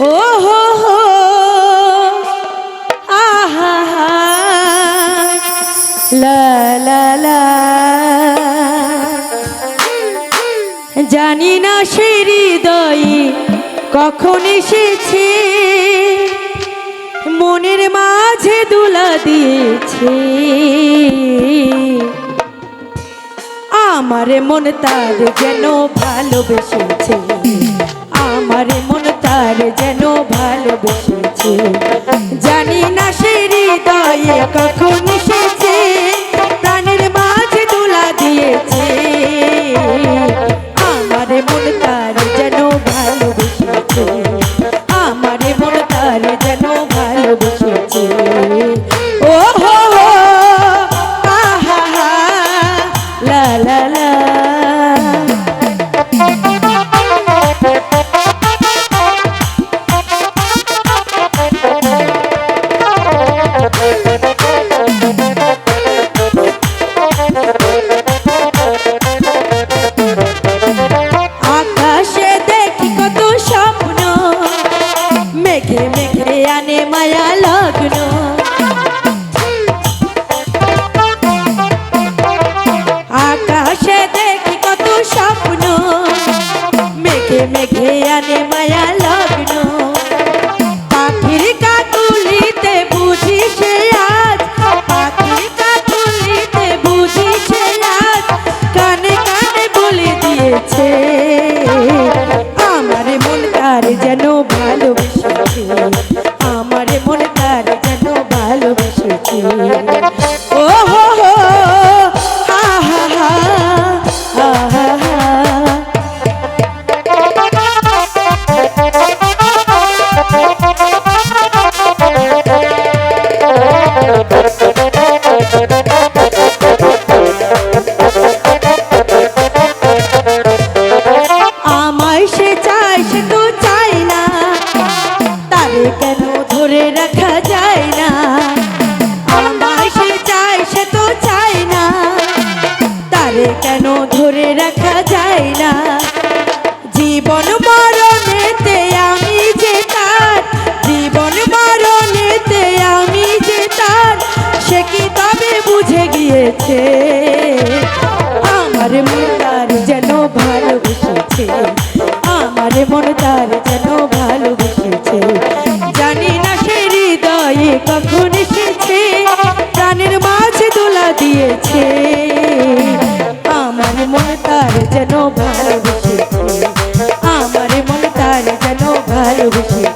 ও হো লা লা। জানি না সে হৃদয়ে কখন এসেছে, মনের মাঝে দুলা দিয়েছে। আমারে মন তার যেন ভালোবেসেছে। যেন মেঘে মেঘে আনে মায়া লগ্ন। পাখির Thank you. তারে কেন ধরে রাখা যায় না? আমায় সে চায়, সে তো চাই না। তারে কেন ধরে রাখা যায় না? জীবন মরণেতে আমি যে তার, জীবন মরণেতে আমি যে তার, সে কি তবে বুঝে গিয়েছে? আমার মন দোলা দিয়েছে। আমার মনে তার যেন ভালোবেসেছে। আমার মনে তার যেন ভালোবেসেছে।